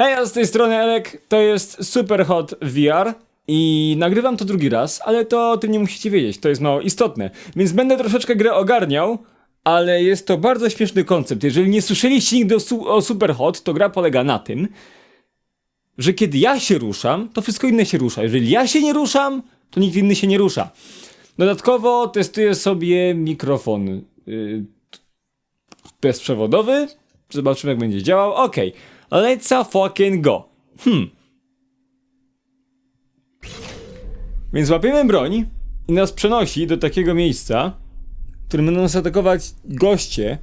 Hej, ja z tej strony Elek, to jest Superhot VR i nagrywam to drugi raz, ale to o tym nie musicie wiedzieć, to jest mało istotne. Więc będę troszeczkę grę ogarniał, ale jest to bardzo śmieszny koncept. Jeżeli nie słyszeliście nigdy o, su o Superhot, to gra polega na tym, że kiedy ja się ruszam, to wszystko inne się rusza. Jeżeli ja się nie ruszam, to nikt inny się nie rusza. Dodatkowo testuję sobie mikrofon yy, bezprzewodowy. Zobaczymy, jak będzie działał. Okej, let's fucking go. Hmm. Więc łapiemy broń i nas przenosi do takiego miejsca, w którym będą nas atakować goście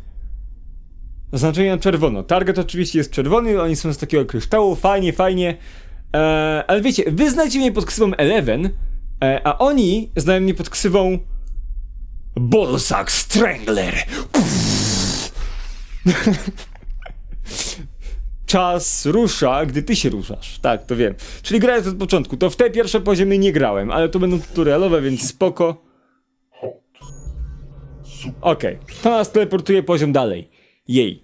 Oznaczenie na czerwono. Target oczywiście jest czerwony, oni są z takiego kryształu, fajnie, fajnie. Eee, ale wiecie, wy znacie mnie pod ksywą Eleven, e, a oni znają mnie pod ksywą Ballsack Strangler. Czas rusza, gdy ty się ruszasz. Tak, to wiem. Czyli grając od początku. To w te pierwsze poziomy nie grałem, ale to będą tutorialowe, więc spoko. Okej, to nas teleportuje poziom dalej. Jej.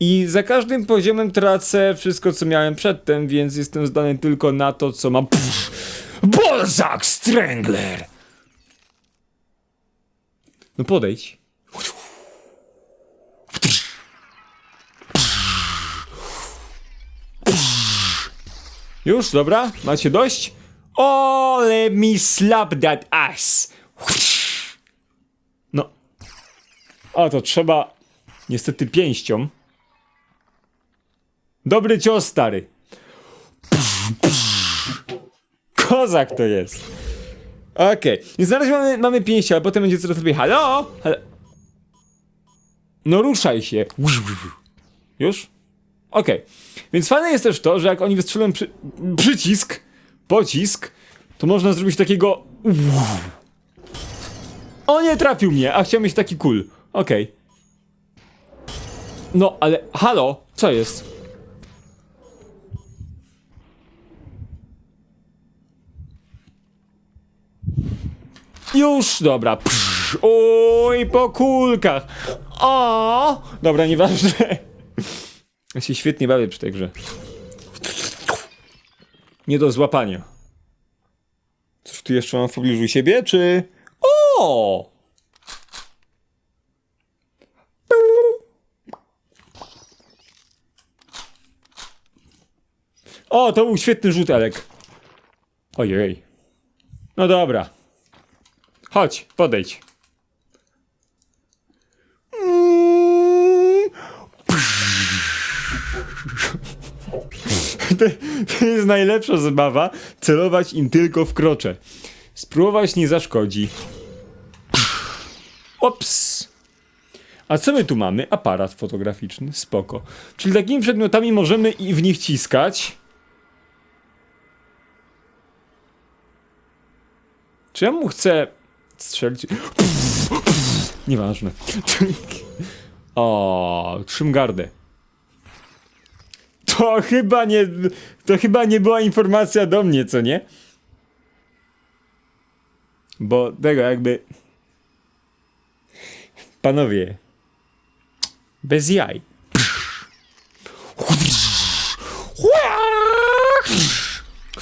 I za każdym poziomem tracę wszystko, co miałem przedtem, więc jestem zdany tylko na to, co mam. Balzac Strangler! No podejdź. Już, dobra? Macie dość? O, let me slap that ass! No. O, to trzeba niestety pięścią. Dobry cios, stary. Kozak to jest. Okej, więc na razie mamy, mamy pięści, ale potem będzie coraz lepiej. Halo? Halo? No ruszaj się. Już? Okej. Więc fajne jest też to, że jak oni wystrzelą przy... przycisk, pocisk, to można zrobić takiego... O nie trafił mnie, a chciał mieć taki kul. Okej. No, ale halo, co jest? Już, dobra. Psz, oj, po kulkach. O, dobra, nieważne. Ja się świetnie bawię przy tej grze. Nie do złapania. Coś tu jeszcze mam w pobliżu siebie, czy... O! O, to był świetny rzut, Elek. Ojej. No dobra. Chodź, podejdź. Mm. To, jest najlepsza zabawa. Celować im tylko w krocze. Spróbować nie zaszkodzi. Ops. A co my tu mamy? Aparat fotograficzny. Spoko. Czyli takimi przedmiotami możemy i w nich ciskać. Czy ja mu chcę strzelić? Nieważne. O, trzym gardę. To chyba nie. To chyba nie była informacja do mnie, co nie? Bo tego jakby. Panowie. Bez jaj.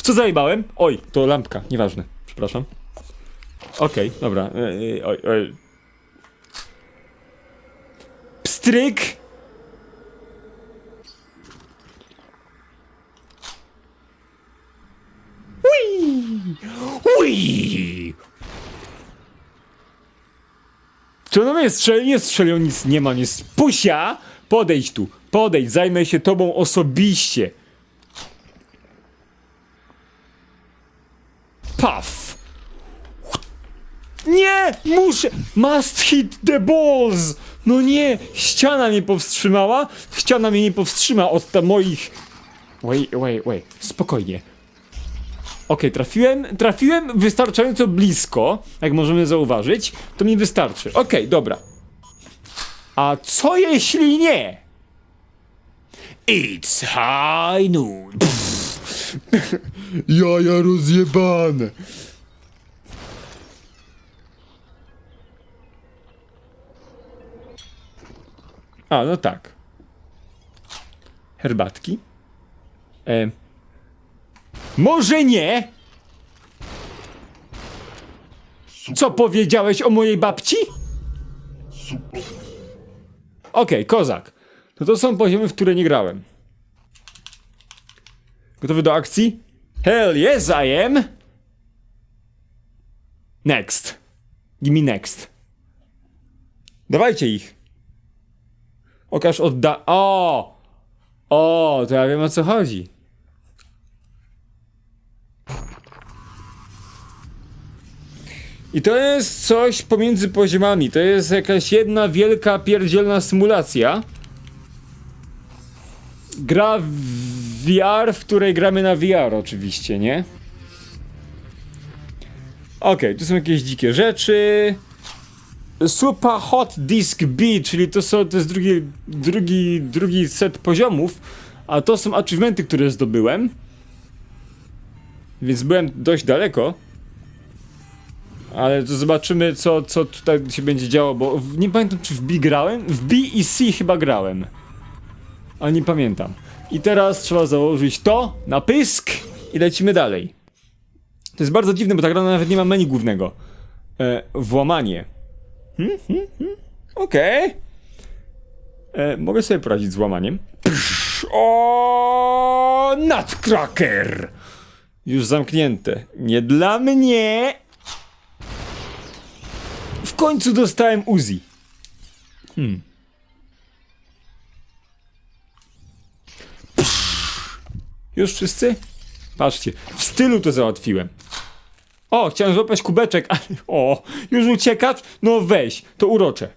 Co zajebałem? Oj, to lampka, nieważne. Przepraszam. Okej, dobra. e, e, Oj, oj. Pstryk! Ui! Ui! Czy on mnie strzeli? Nie strzelił, nic nie ma, nie spusia! Podejdź tu, podejdź, zajmę się tobą osobiście. Paf! Nie! Muszę! Must hit the balls! No nie! Ściana mnie powstrzymała! Ściana mnie nie powstrzyma od moich... Wait, wait, wait. Spokojnie. Okej, trafiłem, trafiłem wystarczająco blisko, jak możemy zauważyć, to mi wystarczy. Okej, dobra. A co jeśli nie? It's high noon. Jaja rozjebane. A, no tak. Herbatki. E, może nie? Co powiedziałeś o mojej babci? Okej, kozak. To to są poziomy, w które nie grałem. Gotowy do akcji? Hell yes, I am! Next. Give me next. Dawajcie ich. Okaż odda... O! O, to ja wiem o co chodzi. I to jest coś pomiędzy poziomami. To jest jakaś jedna wielka, pierdzielna symulacja. Gra w VR, w której gramy na VR oczywiście, nie? Okej, tu są jakieś dzikie rzeczy. Super Hot Disk B, czyli to, są, to jest drugi, drugi, drugi set poziomów, a to są achievementy, które zdobyłem. Więc byłem dość daleko. Ale to zobaczymy, co, co tutaj się będzie działo, bo w, nie pamiętam, czy w B grałem. W B i C chyba grałem. Ale nie pamiętam. I teraz trzeba założyć to na pysk i lecimy dalej. To jest bardzo dziwne, bo ta gra nawet nie ma menu głównego. E, włamanie. Hmm, hmm, hmm. Okej. E, Mogę sobie poradzić z łamaniem. Psz, o, Nutcracker! Już zamknięte. Nie dla mnie! W końcu dostałem Uzi. Hmm. Już wszyscy? Patrzcie, w stylu to załatwiłem. O, chciałem złapać kubeczek, ale o, już uciekać? No weź, to urocze.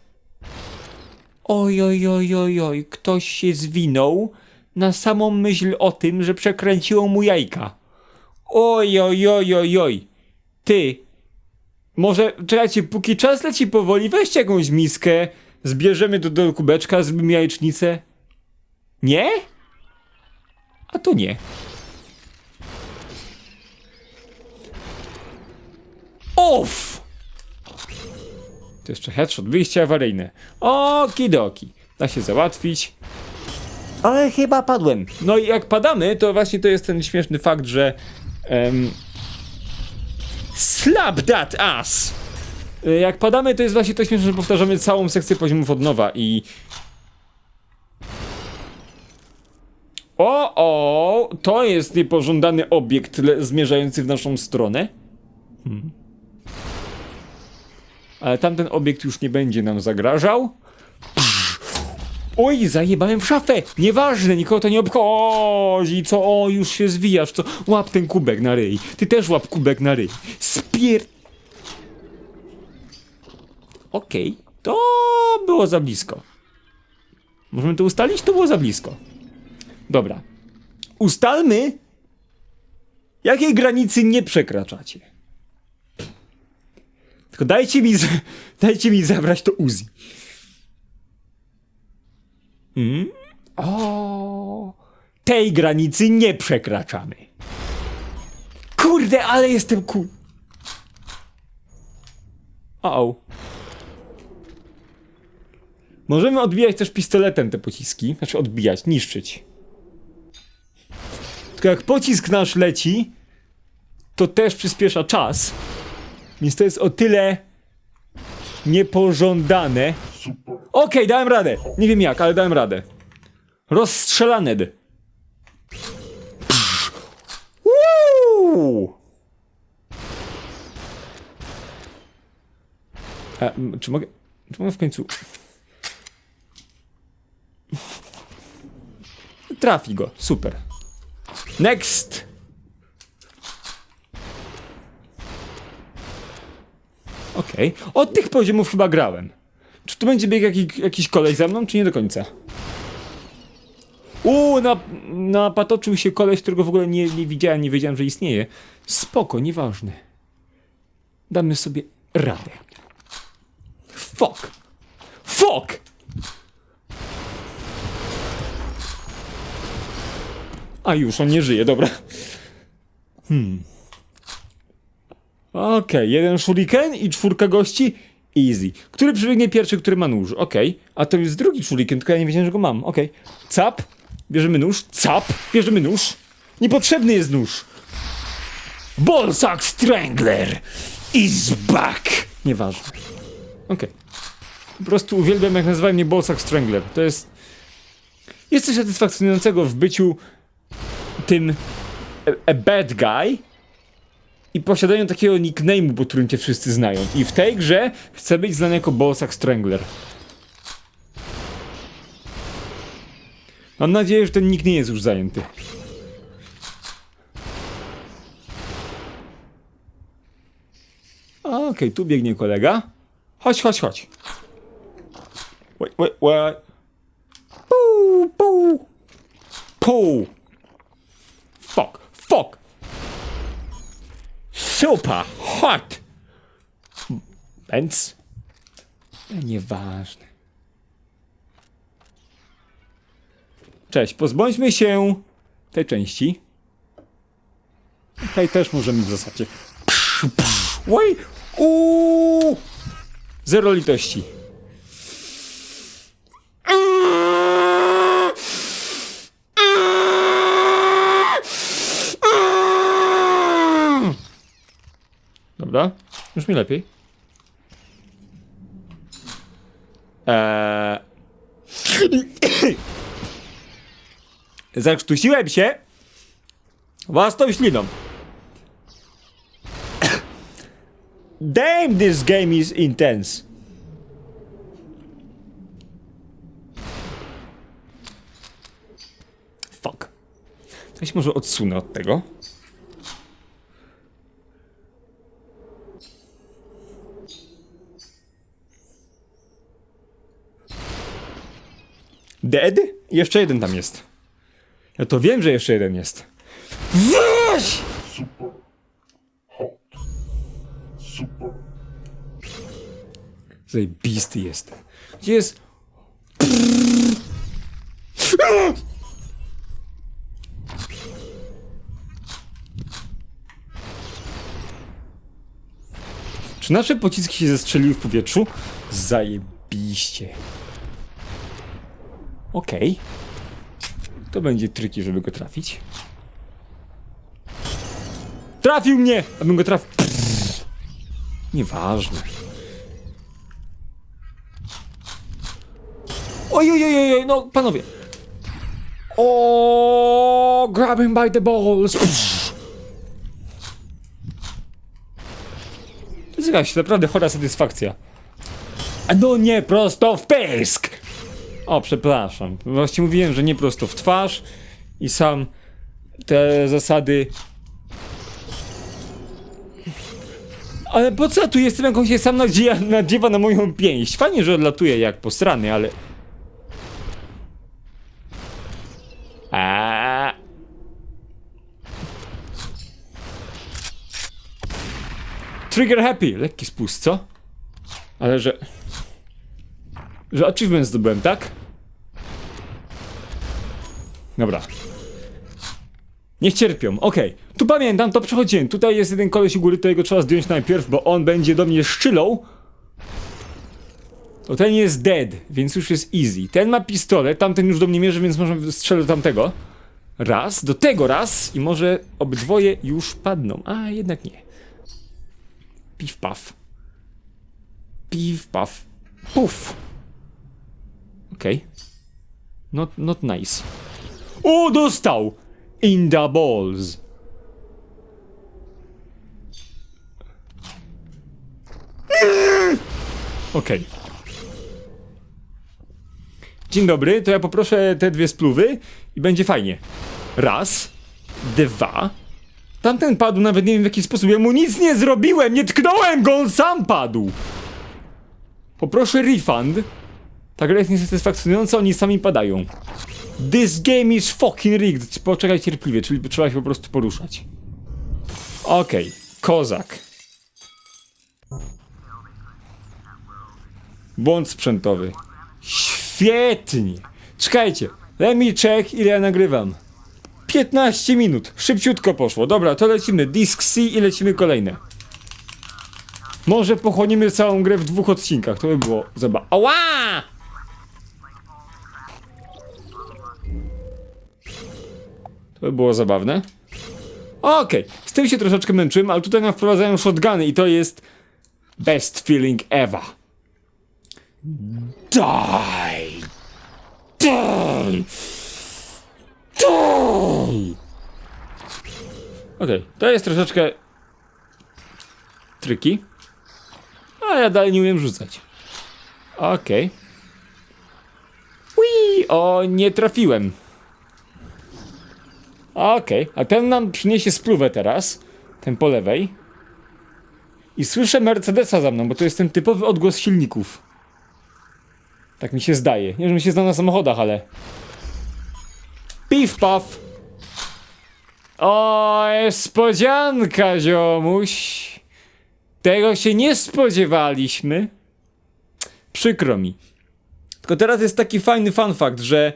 Oj, oj, oj, oj, oj, ktoś się zwinął na samą myśl o tym, że przekręciło mu jajka. Oj, oj, oj, oj, oj. Ty, może, czekajcie, póki czas leci powoli, weźcie jakąś miskę, zbierzemy do, do kubeczka, zrobimy jajecznicę. Nie? A to nie. Uff! To jeszcze headshot, wyjście awaryjne. Okidoki. Da się załatwić. Ale chyba padłem. No i jak padamy, to właśnie to jest ten śmieszny fakt, że... em, Slap that ass! Y, Jak padamy, to jest właśnie to śmieszne, że powtarzamy całą sekcję poziomów od nowa i... O, o, to jest niepożądany obiekt zmierzający w naszą stronę. Hmm. Ale tamten obiekt już nie będzie nam zagrażał. Oj, zajebałem w szafę! Nieważne, nikogo to nie obchodzi. Co? O, już się zwijasz, co? Łap ten kubek na ryj. Ty też łap kubek na ryj. Spier... Okej, to było za blisko. Możemy to ustalić? To było za blisko. Dobra. Ustalmy, jakiej granicy nie przekraczacie. Tylko dajcie mi, dajcie mi zabrać to Uzi. Mm? O, tej granicy nie przekraczamy. Kurde, ale jestem ku... O. Możemy odbijać też pistoletem te pociski. Znaczy odbijać, niszczyć. Tylko jak pocisk nasz leci, to też przyspiesza czas. Więc to jest o tyle niepożądane. Super. Okej, dałem radę. Nie wiem jak, ale dałem radę. Rozstrzelaned. Woo! A, czy mogę... Czy mogę w końcu... Trafi go, super. Next! Okej. Od tych poziomów chyba grałem. Czy tu będzie bieg jaki, jakiś koleś za mną, czy nie do końca? Uuu, na, napatoczył się koleś, którego w ogóle nie, nie widziałem, nie wiedziałem, że istnieje. Spoko, nieważne. Damy sobie radę. Fuck! Fuck! A już, on nie żyje, dobra. Hmm. Okej, jeden shuriken i czwórka gości. Easy. Który przebiegnie pierwszy, który ma nóż? Okej. A to jest drugi shuriken, tylko ja nie wiedziałem, że go mam. Okej. Cap. Bierzemy nóż. Cap. Bierzemy nóż. Niepotrzebny jest nóż. Ballsack Strangler is back. Nieważne. Okej. Po prostu uwielbiam, jak nazywają mnie Ballsack Strangler. To jest... Jest coś satysfakcjonującego w byciu tym a, a bad guy i posiadaniu takiego nickname'u, po którym cię wszyscy znają. I w tej grze chcę być znany jako Ballsack Strangler. Mam nadzieję, że ten nick nie jest już zajęty. Okej, tu biegnie kolega. Chodź, chodź, chodź. Wait, wait, wait. Puu, puu. Puu. Fuck. Super hot. Benz? Nieważne. Cześć, pozbądźmy się tej części. Tej też możemy w zasadzie. Oj! Uuu! Zero litości. Dobra, już mi lepiej. Eee... Zakrztusiłem się własną śliną. Damn, this game is intense. Fuck. To może odsunę od tego. Dead? Jeszcze jeden tam jest. Ja to wiem, że jeszcze jeden jest. Weź! Super hot. Super Zajebisty jestem. Gdzie jest... Czy nasze pociski się zestrzeliły w powietrzu? Zajebiście. Okej. To będzie triki, żeby go trafić. Trafił mnie! Abym go trafił. Nieważne. Oj, oj, oj, oj, no panowie. O, grab him by the balls. To jest jakaś naprawdę chora satysfakcja. A no nie prosto w pysk! O, przepraszam. Właściwie mówiłem, że nie prosto w twarz i sam te zasady Ale po co ja tu jestem, jak on się sam nadzieja, nadziewa na moją pięść? Fajnie, że odlatuje jak posrany, ale... A. Trigger happy! Lekki spust, co? Ale że... Że achievement zdobyłem, tak? Dobra. Niech cierpią, okej. Tu pamiętam, to przechodziłem. Tutaj jest jeden koleś u góry, to jego trzeba zdjąć najpierw, bo on będzie do mnie szczylą. To ten jest dead, więc już jest easy. Ten ma pistolet, tamten już do mnie mierzy, więc może strzelę do tamtego. Raz, do tego raz i może obydwoje już padną. A, jednak nie. Piw paf. Piw paf. Puf. Okej. Not, not nice. O, dostał! In the balls. Okej. Dzień dobry, to ja poproszę te dwie spluwy i będzie fajnie. Raz, dwa. Tamten padł, nawet nie wiem w jaki sposób. Ja mu nic nie zrobiłem, nie tknąłem go, on sam padł. Poproszę refund. Ta gra jest niesatysfakcjonująca, oni sami padają. This game is fucking rigged. Poczekaj cierpliwie, czyli trzeba się po prostu poruszać. Okej, kozak. Błąd sprzętowy. Świetnie. Czekajcie. Let me check, ile ja nagrywam. 15 minut. Szybciutko poszło. Dobra, to lecimy. Disk C i lecimy kolejne. Może pochłoniemy całą grę w dwóch odcinkach. To by było zaba. To by było zabawne. Okej, z tym się troszeczkę męczyłem, ale tutaj nam wprowadzają shotguny i to jest best feeling ever. Die! Die! Die! Okej, to jest troszeczkę triki. A ja dalej nie umiem rzucać. Okej. Ui, o, nie trafiłem. Okej, a ten nam przyniesie spluwę teraz. Ten po lewej. I słyszę Mercedesa za mną, bo to jest ten typowy odgłos silników. Tak mi się zdaje. Nie, że mi się zna na samochodach, ale... Pif paf! O, niespodzianka, ziomuś! Tego się nie spodziewaliśmy. Przykro mi. Tylko teraz jest taki fajny fun fact, że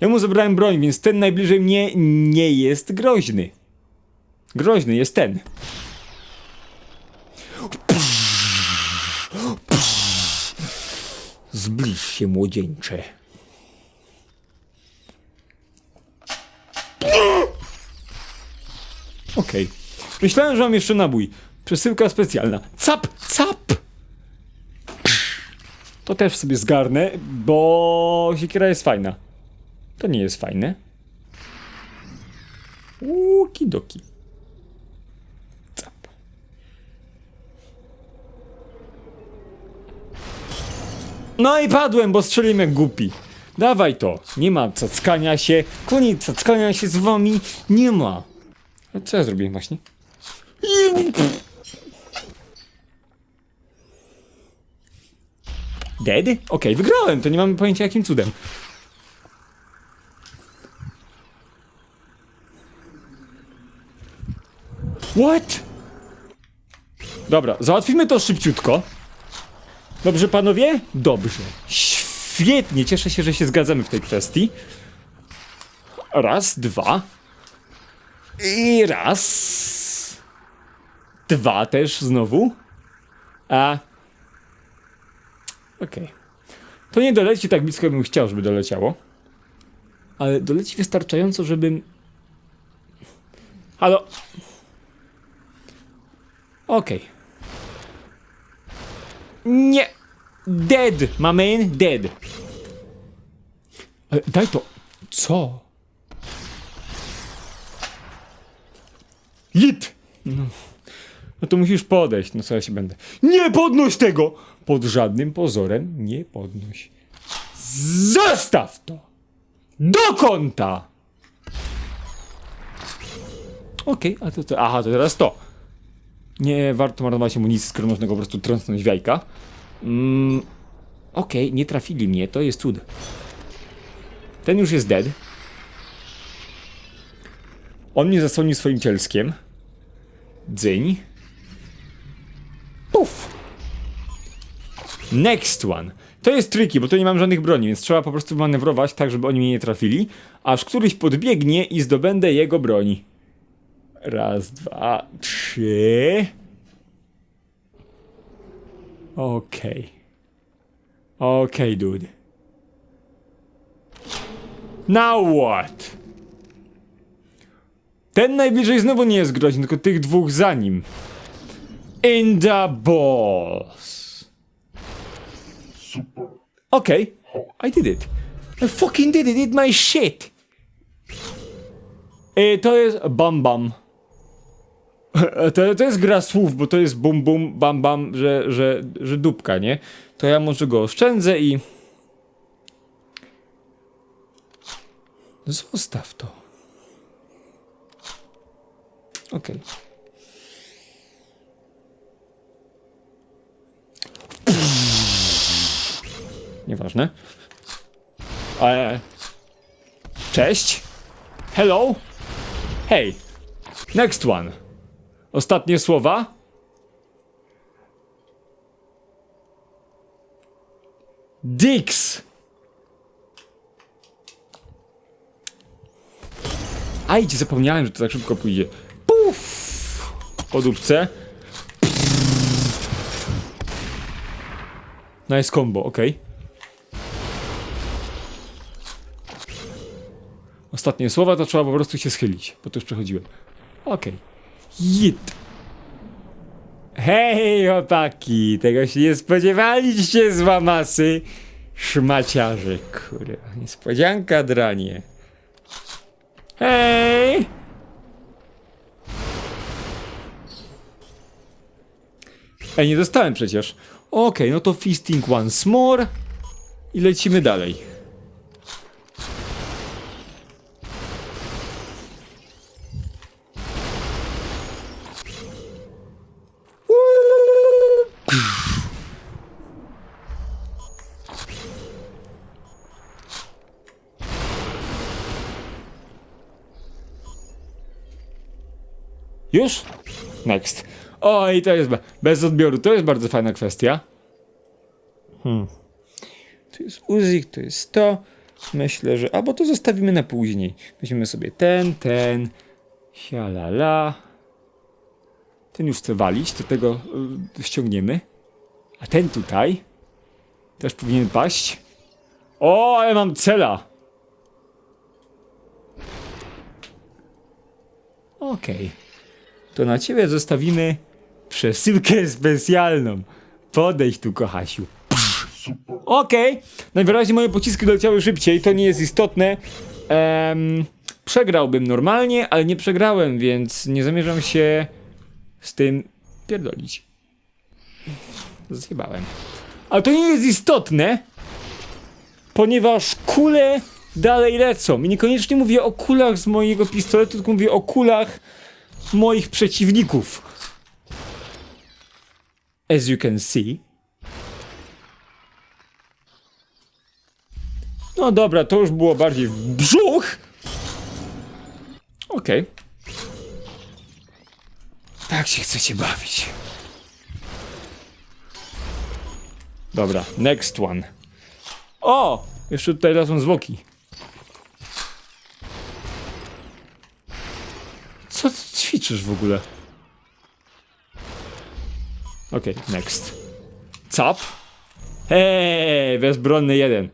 ja mu zabrałem broń, więc ten najbliżej mnie nie jest groźny. Groźny jest ten. Zbliż się, młodzieńcze. Okej. Myślałem, że mam jeszcze nabój. Przesyłka specjalna. Cap, cap! To też sobie zgarnę, bo siekiera jest fajna. To nie jest fajne. Łukidoki. Cap. No i padłem, bo strzeliłem jak głupi. Dawaj to. Nie ma cackania się. Koniec cackania się z wami. Nie ma. A co ja zrobiłem właśnie? Dead? Okej, wygrałem, to nie mamy pojęcia jakim cudem. What? Dobra, załatwimy to szybciutko. Dobrze, panowie? Dobrze. Świetnie, cieszę się, że się zgadzamy w tej kwestii. Raz, dwa. I raz. Dwa też znowu. A. Okej. To nie doleci tak blisko, jakbym chciał, żeby doleciało. Ale doleci wystarczająco, żebym. Halo. Okej. Nie. Dead, my man, dead. Ale daj to. Co? Jit! No. no to musisz podejść, no co ja się będę. Nie podnoś tego! Pod żadnym pozorem nie podnoś. Zostaw to! Do kąta! Okej, a to, to. Aha, to teraz to. Nie warto marnować amunicji, skoro można go po prostu trącnąć w jajka. Mm, Okej, nie trafili mnie, to jest cud. Ten już jest dead. On mnie zasłonił swoim cielskiem. Dzyń. Puf! Next one. To jest tricky, bo tu nie mam żadnych broni, więc trzeba po prostu manewrować tak, żeby oni mnie nie trafili, aż któryś podbiegnie i zdobędę jego broni. Raz, dwa, trzy. Okej. Okej, dude. Now what? Ten najbliżej znowu nie jest groźny, tylko tych dwóch za nim. In the balls. Super. Okay, I did it. I fucking did it, did my shit. Y, to jest bam bam. To, to jest gra słów, bo to jest bum bum bam bam, że, że, że dupka, nie? To ja może go oszczędzę i... Zostaw to. Okej. Nieważne. E... Cześć. Hello. Hey. Next one. Ostatnie słowa. Dix. A idź, zapomniałem, że to tak szybko pójdzie. Puf! Po dupce. Nice combo, okej. ostatnie słowa, to trzeba po prostu się schylić, bo to już przechodziłem. Okej. Jit. Hej, chłopaki, tego się nie spodziewaliście z wamasy. Szmaciarze, kurwa, niespodzianka dranie. Hej! Ej, nie dostałem przecież. Okej, no to feasting once more. I lecimy dalej. Już? Next. O, i to jest be- bez odbioru. To jest bardzo fajna kwestia. Hmm. Tu jest Uzik, to jest to. Myślę, że. Albo to zostawimy na później. Weźmiemy sobie ten, ten. Sialala. Ten już chce walić, to tego y, ściągniemy. A ten tutaj też powinien paść. O, ale mam cela. Okej. To na ciebie zostawimy przesyłkę specjalną. Podejdź tu, kochasiu. Okej, najwyraźniej moje pociski doleciały szybciej, to nie jest istotne. Przegrałbym normalnie, ale nie przegrałem, więc nie zamierzam się z tym pierdolić. Zjebałem. Ale to nie jest istotne, ponieważ kule dalej lecą. I niekoniecznie mówię o kulach z mojego pistoletu, tylko mówię o kulach moich przeciwników. As you can see. No dobra, to już było bardziej w brzuch. Okej. Tak się chcecie bawić. Dobra, next one. O! Jeszcze tutaj lecą zwłoki. Co ty ćwiczysz w ogóle? Okej, next. Cap. Hej, bezbronny jeden.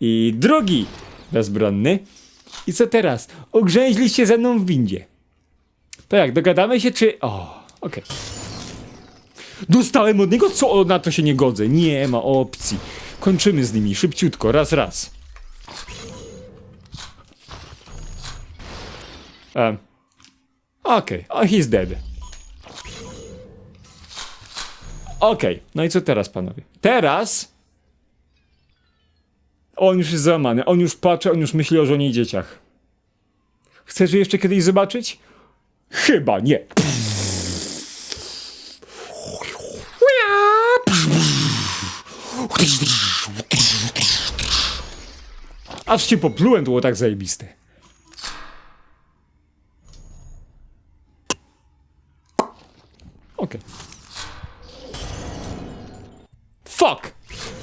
I drugi bezbronny. I co teraz? Ugrzęźliście ze mną w windzie. To jak, dogadamy się czy... O, okej. Dostałem od niego? Co? Na to się nie godzę. Nie ma opcji. Kończymy z nimi, szybciutko, raz, raz. Um. Okej, o, he's dead. Okej, no i co teraz, panowie? Teraz... On już jest załamany, on już płacze, on już myśli o żonie i dzieciach. Chcesz je jeszcze kiedyś zobaczyć? Chyba nie. Aż się poplułem, to było tak zajebiste. Okej. Fuck!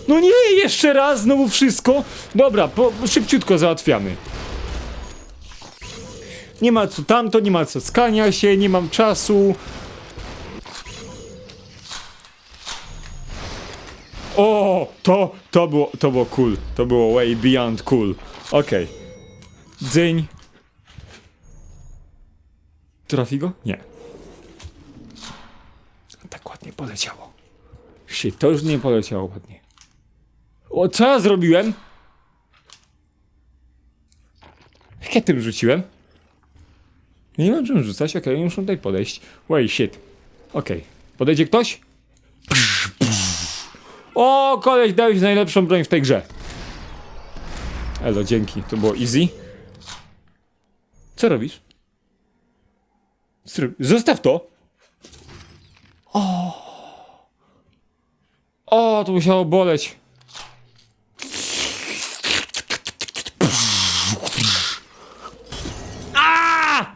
No nie, jeszcze raz, znowu wszystko. Dobra, po, szybciutko załatwiamy. Nie ma co tamto, nie ma co skania się, nie mam czasu. O, to, to było, to było cool. To było way beyond cool. Okej. Dzyń. Trafi go? Nie. Tak ładnie poleciało. Shit, to już nie poleciało ładnie. O, co ja zrobiłem? Jak ja tym rzuciłem? Nie mam czym rzucać, okej, muszę tutaj podejść. Wait, shit. Okej, podejdzie ktoś? O, koleś, dałeś najlepszą broń w tej grze. Elo, dzięki, to było easy. Co robisz? Zostaw to! O, o, to musiało boleć. A!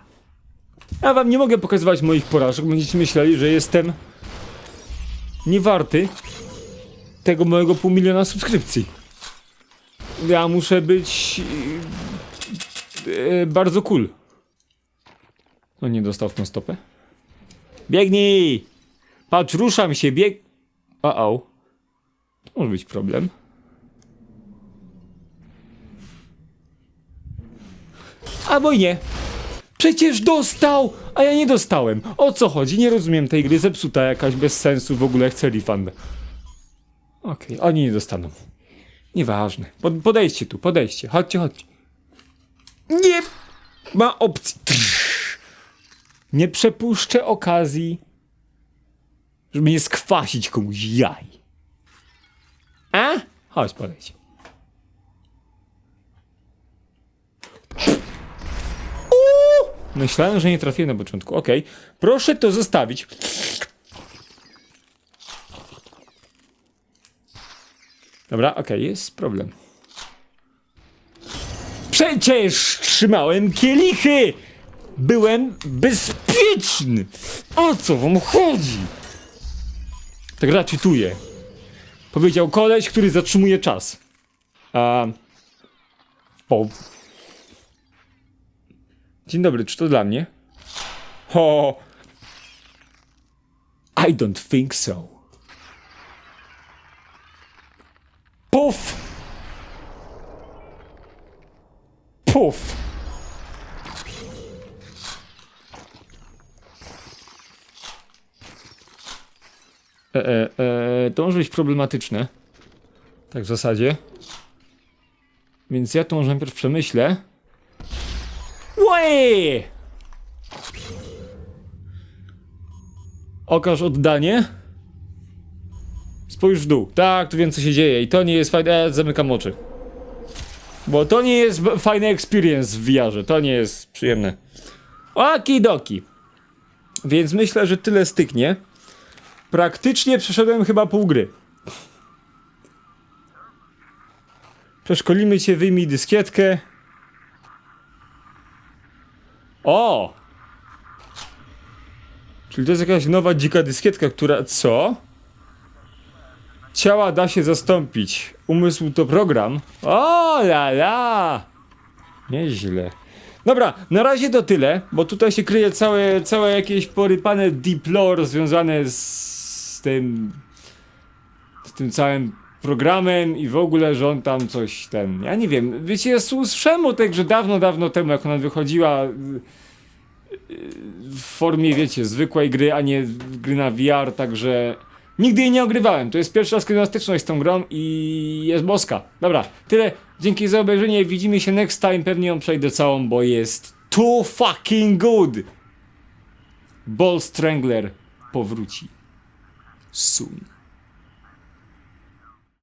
Ja wam nie mogę pokazywać moich porażek, będziecie myśleli, że jestem niewarty tego mojego pół miliona subskrypcji. Ja muszę być e, bardzo cool. No nie dostał w tą stopę. Biegnij! Patrz, ruszam się, bieg... O, o. Może być problem. Albo i nie. Przecież dostał, a ja nie dostałem. O co chodzi? Nie rozumiem tej gry. Zepsuta jakaś bez sensu. W ogóle chcę refund. Okej, oni nie dostaną. Nieważne. Pod, podejdźcie tu, podejdźcie. Chodźcie, chodźcie. Nie ma opcji. Nie przepuszczę okazji, żeby nie skwasić komuś jaj. A? Chodź, podejdź. Uuu! Myślałem, że nie trafiłem na początku. Okej. Proszę to zostawić. Dobra, okej, jest problem. Przecież trzymałem kielichy! Byłem bezpieczny! O co wam chodzi? Ta gra czytuje. Powiedział koleś, który zatrzymuje czas. A... O. Dzień dobry, czy to dla mnie? O. I don't think so. Puf! Puf! E, e, e, to może być problematyczne. Tak w zasadzie. Więc ja to może najpierw przemyślę. Łej! Okaż oddanie. Spójrz w dół. Tak, tu wiem co się dzieje i to nie jest fajne. Ja zamykam oczy. Bo to nie jest fajny experience w VR-ze. To nie jest przyjemne. Okidoki. Więc myślę, że tyle styknie. Praktycznie przeszedłem chyba pół gry. Przeszkolimy cię, wyjmij dyskietkę. O! Czyli to jest jakaś nowa dzika dyskietka, która... Co? Ciała da się zastąpić. Umysł to program. O la la! Nieźle. Dobra, na razie to tyle, bo tutaj się kryje całe, całe jakieś porypane deep lore związane z, z tym... z tym całym programem i w ogóle, że on tam coś ten... Ja nie wiem, wiecie, ja słyszałem o tej grze dawno, dawno temu, jak ona wychodziła y, y, w formie, wiecie, zwykłej gry, a nie gry na VR, także... Nigdy jej nie ogrywałem. To jest pierwszy raz, kiedy mam styczność z tą grą i jest boska. Dobra, tyle. Dzięki za obejrzenie. Widzimy się next time. Pewnie ją przejdę całą, bo jest too fucking good. Ball Strangler powróci. Soon.